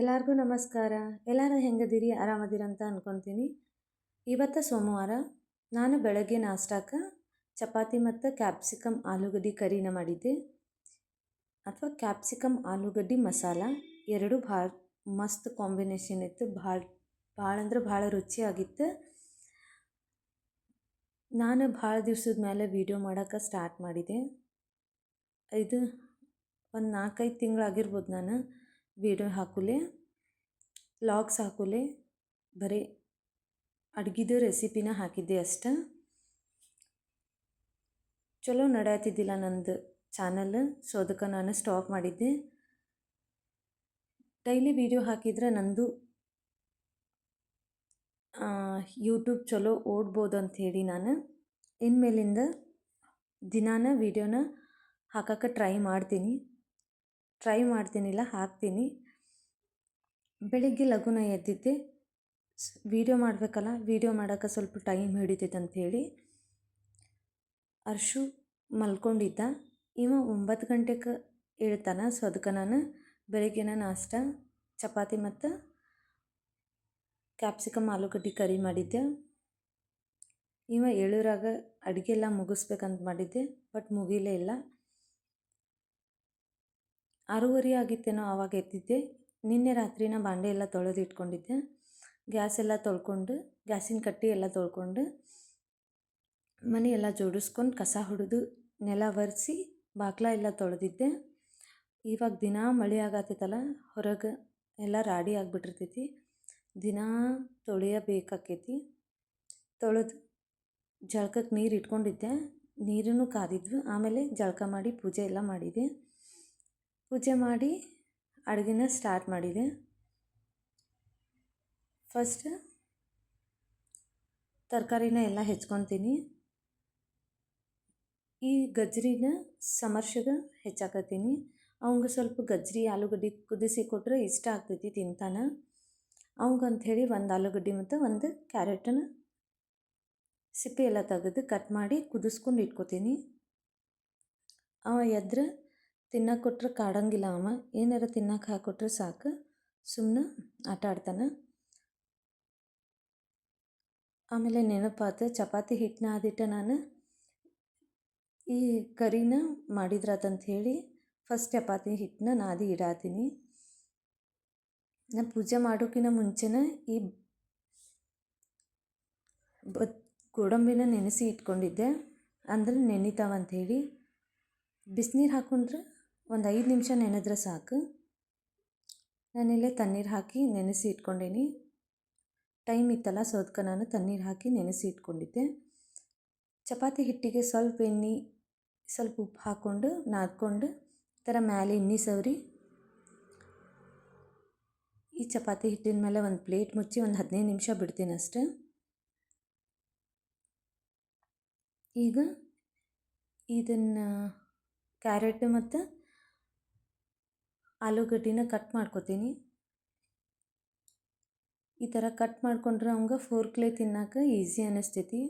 ಎಲ್ಲರಿಗೂ ನಮಸ್ಕಾರ. ಎಲ್ಲರೂ ಹೆಂಗದಿರಿ? ಆರಾಮದಿರಿ ಅಂತ ಅಂದ್ಕೊತೀನಿ ಇವತ್ತು ಸೋಮವಾರ ನಾನು ಬೆಳಗ್ಗೆ ನಾಷ್ಟಾಕ ಚಪಾತಿ ಮತ್ತು ಕ್ಯಾಪ್ಸಿಕಮ್ ಆಲೂಗಡ್ಡೆ ಕರಿನ ಮಾಡಿದ್ದೆ. ಅಥವಾ ಕ್ಯಾಪ್ಸಿಕಮ್ ಆಲೂಗಡ್ಡೆ ಮಸಾಲ ಎರಡು ಭಾಳ ಮಸ್ತ್ ಕಾಂಬಿನೇಷನ್ ಇತ್ತು. ಭಾಳ ಭಾಳ ಅಂದ್ರೆ ಭಾಳ ರುಚಿಯಾಗಿತ್ತು ನಾನು ಭಾಳ ದಿವ್ಸದ ಮೇಲೆ ವೀಡಿಯೋ ಮಾಡೋಕ್ಕೆ ಸ್ಟಾರ್ಟ್ ಮಾಡಿದೆ. ಇದು ಒಂದು ನಾಲ್ಕೈದು ತಿಂಗಳಾಗಿರ್ಬೋದು ನಾನು. ವೀಡಿಯೋ ಹಾಕುಲೆ ಲಾಗ್ಸ್ ಹಾಕುಲೆ, ಬರೀ ಅಡ್ಗಿದು ರೆಸಿಪಿನ ಹಾಕಿದ್ದೆ ಅಷ್ಟೆ. ಚಲೋ ನಡೆಯತ್ತಿದ್ದಿಲ್ಲ ನಂದು ಚಾನಲ್, ಸೊ ಅದಕ್ಕೆ ನಾನು ಸ್ಟಾಪ್ ಮಾಡಿದ್ದೆ. ಡೈಲಿ ವೀಡಿಯೋ ಹಾಕಿದ್ರೆ ನಂದು ಯೂಟ್ಯೂಬ್ ಚಲೋ ಓಡ್ಬೋದು ಅಂತ ಹೇಳಿ ನಾನು. ಇನ್ಮೇಲಿಂದ ದಿನಾನ ವೀಡಿಯೋನ ಹಾಕಕ್ಕೆ ಟ್ರೈ ಮಾಡ್ತೀನಿ. ಟ್ರೈ ಮಾಡ್ತೀನಿಲ್ಲ, ಹಾಕ್ತೀನಿ. ಬೆಳಿಗ್ಗೆ ಲಘುನ ಎದ್ದಿದ್ದೆ. ವೀಡಿಯೋ ಮಾಡಬೇಕಲ್ಲ ವೀಡಿಯೋ ಮಾಡೋಕ್ಕೆ ಸ್ವಲ್ಪ ಟೈಮ್ ಹಿಡಿತೈತೆ ಅಂಥೇಳಿ ಅರ್ಶು ಮಲ್ಕೊಂಡಿದ್ದ. ಇವ ಒಂಬತ್ತು ಗಂಟೆಗೆ ಹೇಳ್ತಾನೆ ಸೊ ಅದಕ್ಕೆ ನಾನು ಬೆಳಗ್ಗೆನ ನಾಷ್ಟ, ಚಪಾತಿ ಮತ್ತು ಕ್ಯಾಪ್ಸಿಕಮ್ ಆಲೂಗಡ್ಡೆ ಕರಿ ಮಾಡಿದ್ದೆ. ಇವ ಏಳೂರಾಗ ಅಡುಗೆ ಎಲ್ಲ ಮುಗಿಸ್ಬೇಕಂತ ಮಾಡಿದ್ದೆ ಬಟ್ ಮುಗಿಲೇ ಇಲ್ಲ. ಆರೂವರೆ ಆಗಿತ್ತೇನೋ ಆವಾಗ ಎದ್ದಿದ್ದೆ. ನಿನ್ನೆ ರಾತ್ರಿನ ಬಾಂಡೆ ಎಲ್ಲ ತೊಳೆದು ಇಟ್ಕೊಂಡಿದ್ದೆ. ಗ್ಯಾಸ್ ಎಲ್ಲ ತೊಳ್ಕೊಂಡು, ಗ್ಯಾಸಿನ ಕಟ್ಟಿ ಎಲ್ಲ ತೊಳ್ಕೊಂಡು, ಮನೆ ಎಲ್ಲ ಜೋಡಿಸ್ಕೊಂಡು ಕಸ ಹೊಡೆದು ನೆಲ ಒರೆಸಿ ಬಾಗ್ಲ ಎಲ್ಲ ತೊಳೆದಿದ್ದೆ. ಇವಾಗ ದಿನ ಮಳೆ ಆಗತ್ತೈತಲ್ಲ, ಹೊರಗೆ ಎಲ್ಲ ರಾಡಿ ಆಗಿಬಿಟ್ಟಿರ್ತೈತಿ. ದಿನ ತೊಳೆಯಬೇಕಾಕೈತಿ. ತೊಳೆದು ಜಳಕಕ್ಕೆ ನೀರು ಇಟ್ಕೊಂಡಿದ್ದೆ. ನೀರನ್ನು ಕಾದಿದ್ವು. ಆಮೇಲೆ ಜಳಕ ಮಾಡಿ ಪೂಜೆ ಎಲ್ಲ ಮಾಡಿದೆ. ಪೂಜೆ ಮಾಡಿ ಅಡುಗೆನ ಸ್ಟಾರ್ಟ್ ಮಾಡಿದೆ. ಫಸ್ಟ್ ತರಕಾರಿನ ಎಲ್ಲ ಹೆಚ್ಕೊತೀನಿ. ಈ ಗಜ್ರಿನ ಸಮರ್ಷಗೆ ಹೆಚ್ಚಾಕತ್ತೀನಿ ಅವಂಗೆ ಸ್ವಲ್ಪ ಗಜ್ರಿ ಆಲೂಗಡ್ಡೆ ಕುದಿಸಿ ಕೊಟ್ಟರೆ ಇಷ್ಟ ಆಗ್ತೈತಿ ತಿಂತಾನೆ. ಅವಂಗಂಥೇಳಿ ಒಂದು ಆಲೂಗಡ್ಡೆ ಮತ್ತು ಒಂದು ಕ್ಯಾರೆಟನ್ನ ಸಿಪ್ಪೆ ಎಲ್ಲ ತೆಗೆದು ಕಟ್ ಮಾಡಿ ಕುದಿಸ್ಕೊಂಡು ಇಟ್ಕೋತೀನಿ. ಅವ ಎದ್ರೆ ತಿನ್ನಕ್ಕೆ ಕೊಟ್ರೆ ಕಾಡಂಗಿಲ್ಲ ಅವ. ಏನಾರ ತಿನ್ನಕ್ಕೆ ಹಾಕ್ಕೊಟ್ರೆ ಸಾಕು. ಸುಮ್ಮನೆ ಆಟ ಆಡ್ತಾನೆ. ಆಮೇಲೆ ನೆನಪಾತು, ಚಪಾತಿ ಹಿಟ್ಟನ್ನ ಆದಿಟ್ಟು ನಾನು. ಈ ಕರಿನ ಮಾಡಿದ್ರಾತಂತ ಹೇಳಿ ಫಸ್ಟ್ ಚಪಾತಿ ಹಿಟ್ಟನ್ನ ನಾದಿ ಇಡಾತೀನಿ. ನಾನು ಪೂಜೆ ಮಾಡೋಕ್ಕಿಂತ ಮುಂಚೆನೇ ಈ ಬ ಗೋಡಂಬಿನ ನೆನೆಸಿ ಇಟ್ಕೊಂಡಿದ್ದೆ. ಅಂದ್ರೆ ನೆನಿತಾವಂಥೇಳಿ ಬಿಸಿನೀರು ಹಾಕ್ಕೊಂಡ್ರೆ ಒಂದು ಐದು ನಿಮಿಷ ನೆನೆದ್ರೆ ಸಾಕು. ನಾನಿಲ್ಲೇ ತಣ್ಣೀರು ಹಾಕಿ ನೆನೆಸಿ ಇಟ್ಕೊಂಡೀನಿ. ಟೈಮ್ ಇತ್ತಲ್ಲ ನಾನು ತಣ್ಣೀರು ಹಾಕಿ ನೆನೆಸಿ ಇಟ್ಕೊಂಡಿದ್ದೆ. ಚಪಾತಿ ಹಿಟ್ಟಿಗೆ ಸ್ವಲ್ಪ ಎಣ್ಣೆ, ಸ್ವಲ್ಪ ಉಪ್ಪು ಹಾಕ್ಕೊಂಡು ನಾದ್ಕೊಂಡು ಈ ಥರ ಮ್ಯಾಲೆ ಎಣ್ಣೆ ಸವರಿ. ಈ ಚಪಾತಿ ಹಿಟ್ಟಿನ ಮೇಲೆ ಒಂದು ಪ್ಲೇಟ್ ಮುಚ್ಚಿ ಒಂದು ಹದಿನೈದು ನಿಮಿಷ ಬಿಡ್ತೀನಿ ಅಷ್ಟೆ. ಈಗ ಇದನ್ನು ಕ್ಯಾರೆಟ್ ಮತ್ತು ಆಲೂಗಡ್ಡಿನ ಕಟ್ ಮಾಡ್ಕೊತೀನಿ. ಈ ಥರ ಕಟ್ ಮಾಡ್ಕೊಂಡ್ರೆ ಅವಂಗೆ ಫೋರ್ಕ್ಲೆ ತಿನ್ನಕ್ಕೆ ಈಸಿ ಅನ್ನಿಸ್ತೈತಿ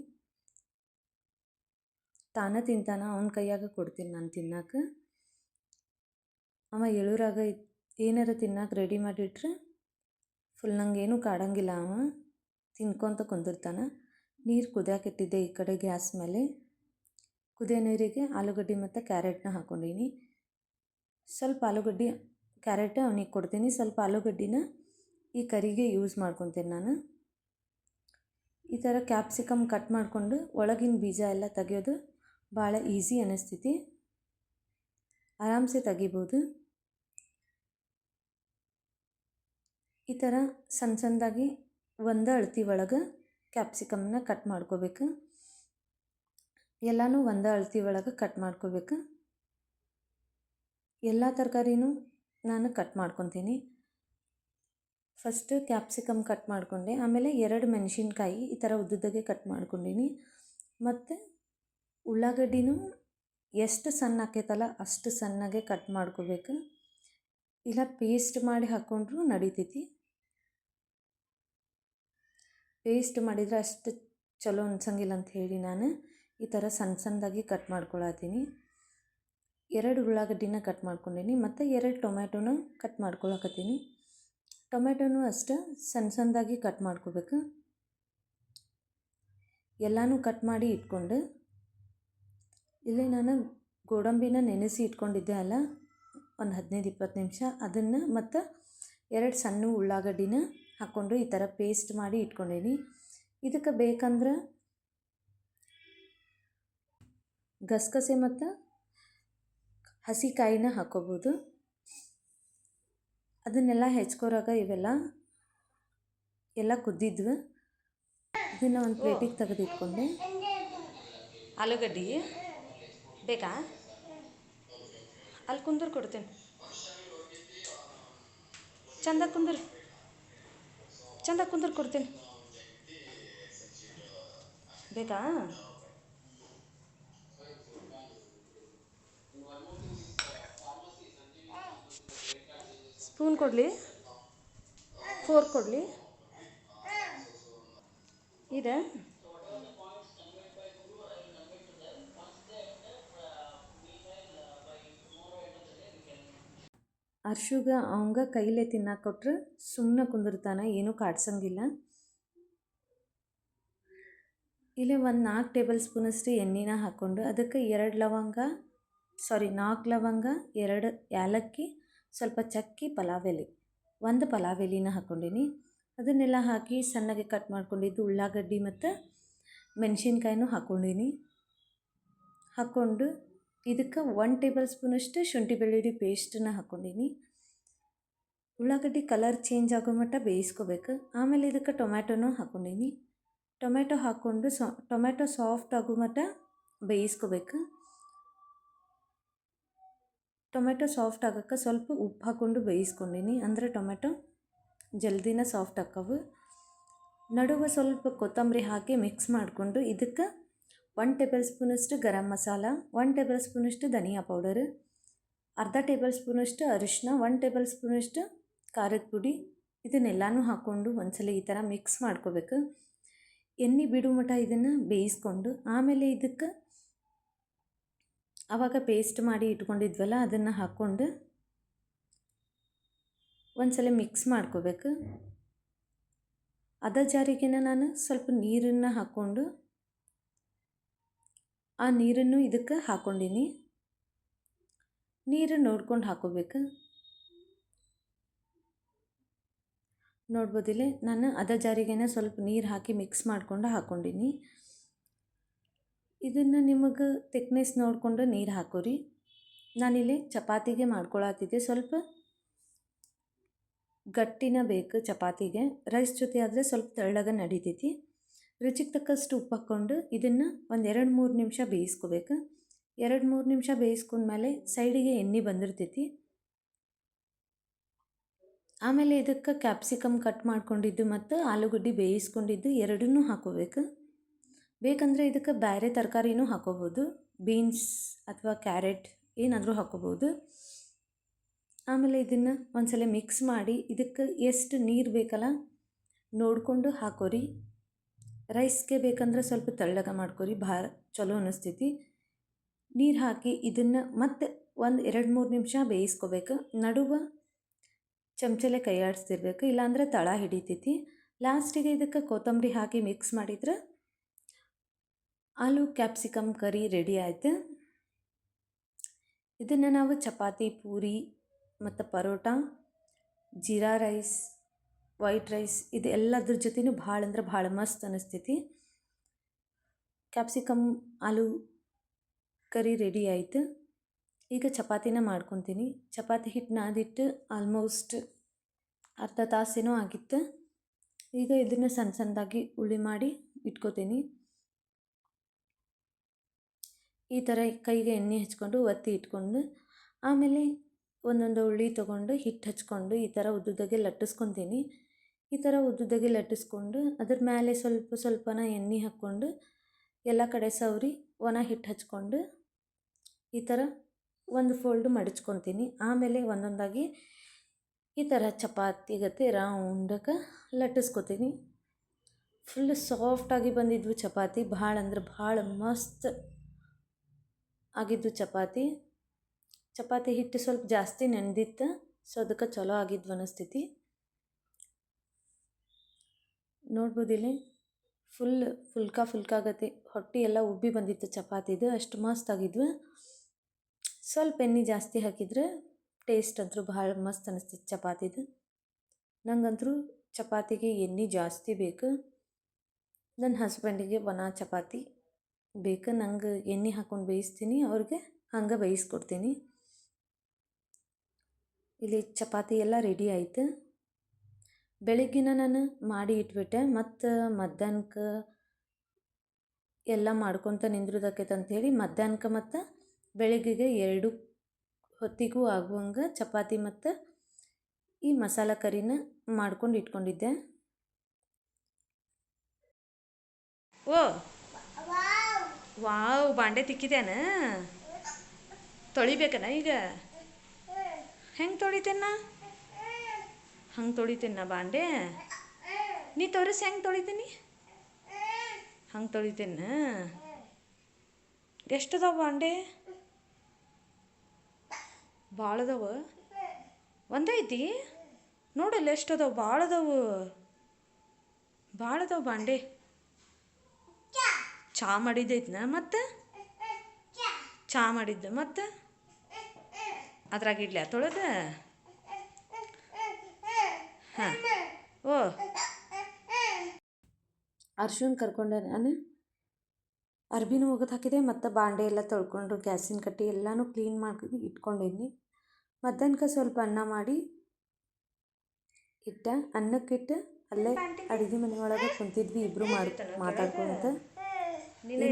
ತಾನ ತಿಂತಾನ, ಅವನ ಕೈಯಾಗ ಕೊಡ್ತೀನಿ ನಾನು ತಿನ್ನಕ್ಕೆ ಅವ ಎಳೂರಾಗ ಏನಾರ ತಿನ್ನಕ್ಕೆ ರೆಡಿ ಮಾಡಿಟ್ರೆ ಫುಲ್ ನಂಗೇನು ಕಾಡಂಗಿಲ್ಲ ಅವ. ತಿನ್ಕೊತ ಕುಂದಿರ್ತಾನೆ. ನೀರು ಕುದಿಯಾಕಿಟ್ಟಿದ್ದೆ ಈ ಕಡೆ ಗ್ಯಾಸ್ ಮೇಲೆ. ಕುದಿಯೋ ನೀರಿಗೆ ಆಲೂಗಡ್ಡೆ ಮತ್ತು ಕ್ಯಾರೆಟ್ನ ಹಾಕ್ಕೊಂಡೀನಿ ಸ್ವಲ್ಪ ಆಲೂಗಡ್ಡೆ ಕ್ಯಾರೆಟ್ ಅವನಿಗೆ ಕೊಡ್ತೀನಿ. ಸ್ವಲ್ಪ ಆಲೂಗಡ್ಡಿನ ಈ ಕರಿಗೆ ಯೂಸ್ ಮಾಡ್ಕೊತೀನಿ ನಾನು. ಈ ಥರ ಕ್ಯಾಪ್ಸಿಕಮ್ ಕಟ್ ಮಾಡಿಕೊಂಡು ಒಳಗಿನ ಬೀಜ ಎಲ್ಲ ತೆಗೆಯೋದು ಭಾಳ ಈಸಿ ಅನ್ನಿಸ್ತೈತಿ ಆರಾಮ್ಸೆ ತೆಗಿಬೋದು. ಈ ಥರ ಸಣ್ಣ ಸಣ್ಣದಾಗಿ ಒಂದು ಅಳತಿ ಒಳಗೆ ಕ್ಯಾಪ್ಸಿಕಮ್ನ ಕಟ್ ಮಾಡ್ಕೋಬೇಕು. ಎಲ್ಲನೂ ಒಂದು ಅಳತಿ ಒಳಗೆ ಕಟ್ ಮಾಡ್ಕೋಬೇಕು. ಎಲ್ಲ ತರಕಾರಿನೂ ನಾನು ಕಟ್ ಮಾಡ್ಕೊತೀನಿ. ಫಸ್ಟ್ ಕ್ಯಾಪ್ಸಿಕಮ್ ಕಟ್ ಮಾಡಿಕೊಂಡೆ. ಆಮೇಲೆ ಎರಡು ಮೆಣಸಿನ್ಕಾಯಿ ಈ ಥರ ಉದ್ದುದ್ದಾಗೆ ಕಟ್ ಮಾಡ್ಕೊಂಡೀನಿ. ಮತ್ತು ಉಳ್ಳಾಗಡ್ಡಿನೂ ಎಷ್ಟು ಸಣ್ಣ ಹಾಕೈತಲ್ಲ ಅಷ್ಟು ಸಣ್ಣಗೆ ಕಟ್ ಮಾಡ್ಕೋಬೇಕು. ಇಲ್ಲ ಪೇಸ್ಟ್ ಮಾಡಿ ಹಾಕ್ಕೊಂಡ್ರೂ ನಡೀತೈತಿ. ಪೇಸ್ಟ್ ಮಾಡಿದರೆ ಅಷ್ಟು ಚಲೋ ಅನ್ಸಂಗಿಲ್ಲ ಅಂತ ಹೇಳಿ ನಾನು ಈ ಥರ ಸಣ್ಣ ಸಣ್ಣದಾಗಿ ಕಟ್ ಮಾಡ್ಕೊಳತ್ತೀನಿ. ಎರಡು ಉಳ್ಳಾಗಡ್ಡಿನ ಕಟ್ ಮಾಡ್ಕೊಂಡೀನಿ, ಮತ್ತು ಎರಡು ಟೊಮ್ಯಾಟೊನ ಕಟ್ ಮಾಡ್ಕೊಳಕತ್ತೀನಿ. ಟೊಮ್ಯಾಟೊನೂ ಅಷ್ಟೇ ಸಣ್ಣ ಸಣ್ಣದಾಗಿ ಕಟ್ ಮಾಡ್ಕೋಬೇಕು. ಎಲ್ಲನೂ ಕಟ್ ಮಾಡಿ ಇಟ್ಕೊಂಡು, ಇಲ್ಲಿ ನಾನು ಗೋಡಂಬಿನ ನೆನೆಸಿ ಇಟ್ಕೊಂಡಿದ್ದೆ ಅಲ್ಲ, ಒಂದು ಹದಿನೈದು ಇಪ್ಪತ್ತು ನಿಮಿಷ. ಅದನ್ನು ಮತ್ತು ಎರಡು ಸಣ್ಣ ಉಳ್ಳಾಗಡ್ಡಿನ ಹಾಕ್ಕೊಂಡು ಈ ಥರ ಪೇಸ್ಟ್ ಮಾಡಿ ಇಟ್ಕೊಂಡೀನಿ. ಇದಕ್ಕೆ ಬೇಕಂದ್ರೆ ಗಸಗಸೆ ಮತ್ತು ಹಸಿ ಕಾಯಿನ ಹಾಕೋಬೋದು. ಅದನ್ನೆಲ್ಲ ಹೆಚ್ಕೊರಾಗ ಇವೆಲ್ಲ, ಎಲ್ಲ ಕುದ್ದಿದ್ವು. ಇದನ್ನು ಒಂದು ಪ್ಲೇಟಿಗೆ ತೆಗೆದಿಟ್ಕೊಂಡೆ. ಆಲೂಗಡ್ಡಿ ಬೇಕಾ? ಅಲ್ಲಿ ಕುಂದೂರು ಕೊಡ್ತೇನೆ. ಚಂದ ಕುಂದೂರು ಚಂದ ಕುಂದೂರು ಕೊಡ್ತೇನೆ. ಬೇಕಾ? ಸ್ಪೂನ್ ಕೊಡಲಿ. ಫೋರ್ ಕೊಡಲಿ. ಇದೆ. ಅರ್ಶುಗ ಅವಂಗ ಕೈಲೇ ತಿನ್ನಕ್ಕೆ ಕೊಟ್ರೆ ಸುಮ್ಮನೆ ಕುಂದಿರ್ತಾನೆ, ಏನೂ ಕಾಡ್ಸಂಗಿಲ್ಲ. ಇಲ್ಲಿ ಒಂದು ನಾಲ್ಕು ಟೇಬಲ್ ಸ್ಪೂನಷ್ಟು ಎಣ್ಣೆನ ಹಾಕ್ಕೊಂಡು, ಅದಕ್ಕೆ ಎರಡು ಲವಂಗ ಸಾರಿ ನಾಲ್ಕು ಲವಂಗ, ಎರಡು ಏಲಕ್ಕಿ ಸ್ವಲ್ಪ ಚಕ್ಕಿ ಪಲಾವ್ ಎಲೆ ಒಂದು ಪಲಾವ್ ಎಲೆನ ಹಾಕ್ಕೊಂಡೀನಿ. ಅದನ್ನೆಲ್ಲ ಹಾಕಿ ಸಣ್ಣಗೆ ಕಟ್ ಮಾಡ್ಕೊಂಡಿದ್ದು ಉಳ್ಳಾಗಡ್ಡಿ ಮತ್ತು ಮೆಣಸಿನ್ಕಾಯಿನೂ ಹಾಕ್ಕೊಂಡೀನಿ. ಹಾಕ್ಕೊಂಡು ಇದಕ್ಕೆ ಒನ್ ಟೇಬಲ್ ಸ್ಪೂನಷ್ಟು ಶುಂಠಿ ಬೆಳ್ಳುಳ್ಳಿ ಪೇಸ್ಟನ್ನ ಹಾಕ್ಕೊಂಡೀನಿ. ಉಳ್ಳಾಗಡ್ಡಿ ಕಲರ್ ಚೇಂಜ್ ಆಗೋ ಮಟ್ಟ ಬೇಯಿಸ್ಕೋಬೇಕು. ಆಮೇಲೆ ಇದಕ್ಕೆ ಟೊಮ್ಯಾಟೊನೂ ಹಾಕ್ಕೊಂಡೀನಿ. ಟೊಮ್ಯಾಟೊ ಹಾಕ್ಕೊಂಡು ಸಾ, ಟೊಮ್ಯಾಟೊ ಸಾಫ್ಟ್ ಆಗೋ ಮಟ್ಟ ಬೇಯಿಸ್ಕೋಬೇಕು. ಟೊಮೆಟೊ ಸಾಫ್ಟ್ ಆಗೋಕ್ಕೆ ಸ್ವಲ್ಪ ಉಪ್ಪು ಹಾಕ್ಕೊಂಡು ಬೇಯಿಸ್ಕೊಂಡೀನಿ. ಅಂದರೆ ಟೊಮೆಟೊ ಜಲ್ದಿನ ಸಾಫ್ಟ್ ಆಕ್ಕವು ನಡುವೆ ಸ್ವಲ್ಪ ಕೊತ್ತಂಬರಿ ಹಾಕಿ ಮಿಕ್ಸ್ ಮಾಡಿಕೊಂಡು ಇದಕ್ಕೆ ಒನ್ ಟೇಬಲ್ ಸ್ಪೂನಷ್ಟು ಗರಂ ಮಸಾಲ ಒನ್ ಟೇಬಲ್ ಸ್ಪೂನಷ್ಟು ಧನಿಯಾ ಪೌಡರ್, ಅರ್ಧ ಟೇಬಲ್ ಸ್ಪೂನಷ್ಟು ಅರಿಶಿನ ಒನ್ ಟೇಬಲ್ ಸ್ಪೂನಷ್ಟು ಖಾರದ ಪುಡಿ ಇದನ್ನೆಲ್ಲನೂ ಹಾಕ್ಕೊಂಡು ಒಂದ್ಸಲ ಈ ಥರ ಮಿಕ್ಸ್ ಮಾಡ್ಕೋಬೇಕು. ಎಣ್ಣೆ ಬಿಡು ಮಟ ಇದನ್ನು ಬೇಯಿಸ್ಕೊಂಡು ಆಮೇಲೆ ಇದಕ್ಕೆ ಆವಾಗ ಪೇಸ್ಟ್ ಮಾಡಿ ಇಟ್ಕೊಂಡಿದ್ವಲ್ಲ, ಅದನ್ನು ಹಾಕ್ಕೊಂಡು ಒಂದ್ಸಲ ಮಿಕ್ಸ್ ಮಾಡ್ಕೋಬೇಕು. ಅದ ಜಾರಿಗೆನ ನಾನು ಸ್ವಲ್ಪ ನೀರನ್ನು ಹಾಕ್ಕೊಂಡು, ಆ ನೀರನ್ನು ಇದಕ್ಕೆ ಹಾಕ್ಕೊಂಡಿನಿ ನೀರು ನೋಡ್ಕೊಂಡು ಹಾಕೋಬೇಕು. ನೋಡ್ಬೋದಿಲ್ಲ, ನಾನು ಅದ ಜಾರಿಗೆನ ಸ್ವಲ್ಪ ನೀರು ಹಾಕಿ ಮಿಕ್ಸ್ ಮಾಡಿಕೊಂಡು ಹಾಕ್ಕೊಂಡೀನಿ ಇದನ್ನು ನಿಮಗೆ ತಿಕ್ನೆಸ್ ನೋಡಿಕೊಂಡು ನೀರು ಹಾಕೋರಿ. ನಾನಿಲ್ಲಿ ಚಪಾತಿಗೆ ಮಾಡ್ಕೊಳತ್ತಿದ್ದೆ ಸ್ವಲ್ಪ ಗಟ್ಟಿನ ಬೇಕು ಚಪಾತಿಗೆ. ರೈಸ್ ಜೊತೆ ಆದರೆ ಸ್ವಲ್ಪ ತೆಳ್ಳಗೆ ನಡಿತೈತಿ. ರುಚಿಗೆ ತಕ್ಕಷ್ಟು ಉಪ್ಪು ಹಾಕ್ಕೊಂಡು ಇದನ್ನು ಒಂದು ಎರಡು ಮೂರು ನಿಮಿಷ ಬೇಯಿಸ್ಕೋಬೇಕು. ಎರಡು ಮೂರು ನಿಮಿಷ ಬೇಯಿಸ್ಕೊಂಡ್ಮೇಲೆ ಸೈಡಿಗೆ ಎಣ್ಣೆ ಬಂದಿರ್ತೈತಿ. ಆಮೇಲೆ ಇದಕ್ಕೆ ಕ್ಯಾಪ್ಸಿಕಮ್ ಕಟ್ ಮಾಡ್ಕೊಂಡಿದ್ದು ಮತ್ತು ಆಲೂಗಡ್ಡೆ ಬೇಯಿಸ್ಕೊಂಡಿದ್ದು ಎರಡನ್ನೂ ಹಾಕೋಬೇಕು. ಬೇಕಂದರೆ ಇದಕ್ಕೆ ಬೇರೆ ತರಕಾರಿನೂ ಹಾಕೋಬೋದು. ಬೀನ್ಸ್ ಅಥವಾ ಕ್ಯಾರೆಟ್ ಏನಾದರೂ ಹಾಕೋಬೋದು. ಆಮೇಲೆ ಇದನ್ನು ಒಂದ್ಸಲ ಮಿಕ್ಸ್ ಮಾಡಿ ಇದಕ್ಕೆ ಎಷ್ಟು ನೀರು ಬೇಕಲ್ಲ ನೋಡಿಕೊಂಡು ಹಾಕೋರಿ. ರೈಸ್ಗೆ ಬೇಕಂದ್ರೆ ಸ್ವಲ್ಪ ತೆಳ್ಳಗೆ ಮಾಡ್ಕೊರಿ ಭಾಳ ಚಲೋ ಅನ್ನಿಸ್ತೈತಿ ನೀರು ಹಾಕಿ ಇದನ್ನು ಮತ್ತೆ ಒಂದು ಎರಡು ಮೂರು ನಿಮಿಷ ಬೇಯಿಸ್ಕೋಬೇಕು. ನಡುವ ಚಮಚಲೆ ಕೈಯಾಡಿಸ್ತಿರ್ಬೇಕು, ಇಲ್ಲಾಂದ್ರೆ ತಳ ಹಿಡಿತೈತಿ. ಲಾಸ್ಟಿಗೆ ಇದಕ್ಕೆ ಕೊತ್ತಂಬರಿ ಹಾಕಿ ಮಿಕ್ಸ್ ಮಾಡಿದ್ರೆ ಆಲೂ ಕ್ಯಾಪ್ಸಿಕಮ್ ಕರಿ ರೆಡಿ ಆಯ್ತು. ಇದನ್ನು ನಾವು ಚಪಾತಿ, ಪೂರಿ ಮತ್ತು paratha, jeera rice, white rice ಇದು ಎಲ್ಲದ್ರ ಜೊತೆನೂ ಭಾಳ ಅಂದ್ರೆ ಭಾಳ ಮಸ್ತ್ ಅನ್ನಿಸ್ತೈತಿ ಕ್ಯಾಪ್ಸಿಕಮ್, ಆಲೂ ಕರಿ ರೆಡಿ ಆಯಿತು. ಈಗ ಚಪಾತಿನ ಮಾಡ್ಕೊತೀನಿ. ಚಪಾತಿ ಹಿಟ್ಟು ನಾದಿಟ್ಟು ಆಲ್ಮೋಸ್ಟ್ ಅರ್ಧ ತಾಸೇನೋ ಆಗಿತ್ತು. ಈಗ ಇದನ್ನು ಸಣ್ಣ ಸಣ್ಣದಾಗಿ ಉಳ್ಳಿ ಮಾಡಿ ಇಟ್ಕೋತೀನಿ. ಈ ಥರ ಕೈಗೆ ಎಣ್ಣೆ ಹಚ್ಕೊಂಡು, ಒತ್ತಿ ಇಟ್ಕೊಂಡು, ಆಮೇಲೆ ಒಂದೊಂದು ಉಳ್ಳಿ ತೊಗೊಂಡು, ಹಿಟ್ಟು ಹಚ್ಕೊಂಡು, ಈ ಥರ ಉದ್ದುದಾಗೆ ಲಟ್ಟಿಸ್ಕೊತೀನಿ. ಈ ಥರ ಉದ್ದುದಾಗೆ ಲಟ್ಟಿಸ್ಕೊಂಡು, ಅದ್ರ ಮೇಲೆ ಸ್ವಲ್ಪ ಸ್ವಲ್ಪನ ಎಣ್ಣೆ ಹಾಕ್ಕೊಂಡು, ಎಲ್ಲ ಕಡೆ ಸವರಿ, ಒಣ ಹಿಟ್ಟು ಹಚ್ಕೊಂಡು, ಈ ಥರ ಒಂದು ಫೋಲ್ಡ್ ಮಡಚ್ಕೊತೀನಿ. ಆಮೇಲೆ ಒಂದೊಂದಾಗಿ ಈ ಥರ ಚಪಾತಿ ಗತೆ ರೌಂಡಕ್ಕೆ ಲಟ್ಟಿಸ್ಕೊತೀನಿ. ಫುಲ್ ಸಾಫ್ಟಾಗಿ ಬಂದಿದ್ವು ಚಪಾತಿ. ಭಾಳ ಅಂದ್ರೆ ಭಾಳ ಮಸ್ತ್. ಆಗಿದ್ವು ಚಪಾತಿ. ಚಪಾತಿ ಹಿಟ್ಟು ಸ್ವಲ್ಪ ಜಾಸ್ತಿ ನೆನೆದಿತ್ತು, ಸೊ ಅದಕ್ಕೆ ಚಲೋ ಆಗಿದ್ವು ಅನಿಸ್ತೈತಿ ನೋಡ್ಬೋದಿಲ್ಲಿ? ಫುಲ್ ಫುಲ್ಕ ಫುಲ್ಕಾಗತ್ತೆ. ಹೊಟ್ಟೆ ಎಲ್ಲ ಉಬ್ಬಿ ಬಂದಿತ್ತು ಚಪಾತಿದು, ಅಷ್ಟು ಮಸ್ತ್ ಆಗಿದ್ವು. ಸ್ವಲ್ಪ ಎಣ್ಣೆ ಜಾಸ್ತಿ ಹಾಕಿದ್ರೆ ಟೇಸ್ಟ್ ಅಂತೂ ಭಾಳ ಮಸ್ತ್ ಅನಿಸ್ತಿತ್ತು ಚಪಾತಿದು. ನಂಗಂತೂ ಚಪಾತಿಗೆ ಎಣ್ಣೆ ಜಾಸ್ತಿ ಬೇಕು. ನನ್ನ ಹಸ್ಬೆಂಡಿಗೆ ಒಣ ಚಪಾತಿ ಬೇಕು, ನಂಗೆ ಎಣ್ಣೆ ಹಾಕ್ಕೊಂಡು ಬೇಯಿಸ್ತೀನಿ, ಅವ್ರಿಗೆ ಹಂಗೆ ಬೇಯಿಸ್ಕೊಡ್ತೀನಿ. ಇಲ್ಲಿ ಚಪಾತಿ ಎಲ್ಲ ರೆಡಿ ಆಯಿತು. ಬೆಳಿಗ್ಗಿನ ನಾನು ಮಾಡಿ ಇಟ್ಬಿಟ್ಟೆ, ಮತ್ತು ಮಧ್ಯಾಹ್ನಕ್ಕೆ ಎಲ್ಲ ಮಾಡ್ಕೊತ ಅಂತ ಅಂಥೇಳಿ ಮಧ್ಯಾಹ್ನಕ್ಕೆ ಮತ್ತು ಬೆಳಗ್ಗೆಗೆ ಎರಡು ಹೊತ್ತಿಗೂ ಆಗುವಂಗೆ ಚಪಾತಿ ಮತ್ತು ಈ ಮಸಾಲ ಕರಿನ ಮಾಡ್ಕೊಂಡು ಇಟ್ಕೊಂಡಿದ್ದೆ. ಓ! ವಾವ್, ಬಾಂಡೆ ತಿಕ್ಕಿದ್ಯಾನ? ತೊಳಿಬೇಕನ ಈಗ? ಹೆಂಗೆ ತೊಳಿತೇನ ಹಂಗೆ ತೊಳಿತೇನ ಬಾಂಡೆ? ನೀ ತೋರಿಸಿ ಹೆಂಗೆ ತೊಳಿತೀನಿ? ಹಂಗೆ ತೊಳಿತೇನ ಎಷ್ಟದಾವ ಬಾಂಡೆ? ಭಾಳ ಅದಾವ ಒಂದೈತಿ ನೋಡಲ್ಲ ಎಷ್ಟದಾವ ಅದಾವು ಭಾಳ ಅದಾವ ಬಾಂಡೆ. ಚಾ ಮಾಡಿದ್ದೈತಿನ ಮತ್ತೆ? ಚಾ ಮಾಡಿದ್ದು, ಮತ್ತೆ? ಅದ್ರಾಗ ಇಡ್ಲಿ ತೊಳೆದ ಹಾಂ. ಓ. ಅರ್ಶುನ್ ಕರ್ಕೊಂಡೆ ನಾನು. ಅರ್ಬಿನೂ ಒಗೆದು ಹಾಕಿದೆ, ಮತ್ತು ಬಾಂಡೆ ಎಲ್ಲ ತೊಳ್ಕೊಂಡು ಗ್ಯಾಸಿನ ಕಟ್ಟಿ ಎಲ್ಲನೂ ಕ್ಲೀನ್ ಮಾಡಿ ಇಟ್ಕೊಂಡಿದ್ನಿ ಮಧ್ಯಾಹ್ನಕ್ಕೆ ಸ್ವಲ್ಪ ಅನ್ನ ಮಾಡಿ ಇಟ್ಟ, ಅನ್ನಕ್ಕಿಟ್ಟು ಅಲ್ಲೇ ಅಡುಗೆ ಮನೆ ಒಳಗೆ ಕುಂತಿದ್ವಿ ಇಬ್ಬರು ಮಾಡಿ ಮಾತಾಡ್ಕೊಂತ.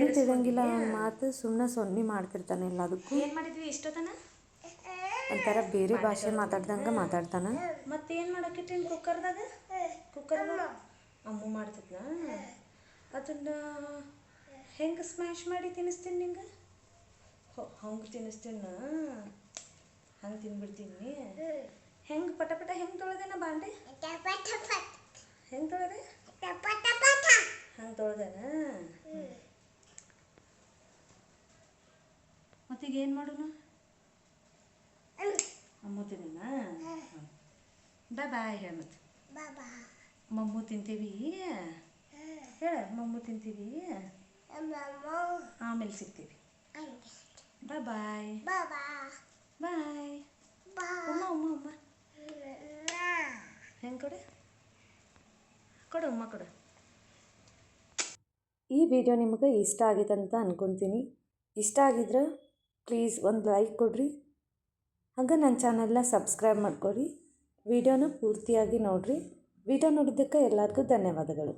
ಏನೂ ತಿಳಿಯಂಗಿಲ್ಲ ಅವ್ನ ಮಾತು ಸುಮ್ಮನೆ ಸೊನ್ನೆ ಮಾಡ್ತಿರ್ತಾನೆ ಎಲ್ಲದಕ್ಕೂ. ಏನು ಮಾಡಿದ್ವಿ? ಇಷ್ಟೊತ್ತನ? ಒಂಥರ ಬೇರೆ ಭಾಷೆ ಮಾತಾಡ್ದಂಗೆ ಮಾತಾಡ್ತಾನೆ. ಮತ್ತೇನು ಮಾಡಕ್ಕಿಟ್ಟೇನು ಕುಕ್ಕರ್ದಾಗ? ಕುಕ್ಕರ್ದಾಗ? ಅಮ್ಮ ಮಾಡ್ತಿದ್ನಾ? ಅದನ್ನ ಹೆಂಗೆ ಸ್ಮ್ಯಾಶ್ ಮಾಡಿ ತಿನ್ನಿಸ್ತೀನಿ ನಿಂಗೆ? ಹಂಗೆ ತಿನ್ನಿಸ್ತೀನಿ ಹಂಗೆ ತಿನ್ಬಿಡ್ತೀನಿ. ಹೆಂಗೆ ಪಟ ಪಟ ಹೆಂಗೆ ತೊಳೆದೇನ ಬಾಂಡೆ ಹೆಂಗೆ ತೊಳೆದೆ ಹಂಗೆ ತೊಳೆದೇನ ಮತ್ತೀಗ ಏನು ಮಾಡೋಣ ಅಮ್ಮು ತಿನ್ನ ಬಾಯ್ ಬಾಯ್ ಹೇಳ ಮತ್ತೆ. ಮಮ್ಮು ತಿಂತೀವಿ? ಹೇಳ ಮಮ್ಮು ತಿಂತೀವಿ? ಆಮೇಲೆ ಸಿಗ್ತೀವಿ. ಬಾಯ್. ಬಾಯ್. ಬಾಯ್ ಅಮ್ಮ ಅಮ್ಮ ಅಮ್ಮ ಹೆಂಗೆ ಕೊಡು? ಕೊಡು ಅಮ್ಮ ಕೊಡು. ಈ ವಿಡಿಯೋ ನಿಮಗೆ ಇಷ್ಟ ಆಗೈತೆ ಅಂತ ಅನ್ಕೊತೀನಿ. ಇಷ್ಟ ಆಗಿದ್ರೆ ಪ್ಲೀಸ್ ಒಂದು ಲೈಕ್ ಕೊಡಿರಿ. ಹಾಗೆ ನನ್ನ ಚಾನಲ್ನ ಸಬ್ಸ್ಕ್ರೈಬ್ ಮಾಡ್ಕೊಳ್ರಿ ವಿಡಿಯೋನ ಪೂರ್ತಿಯಾಗಿ ನೋಡಿರಿ. ವಿಡಿಯೋ ನೋಡಿದ್ದಕ್ಕೆ ಎಲ್ಲರಿಗೂ ಧನ್ಯವಾದಗಳು.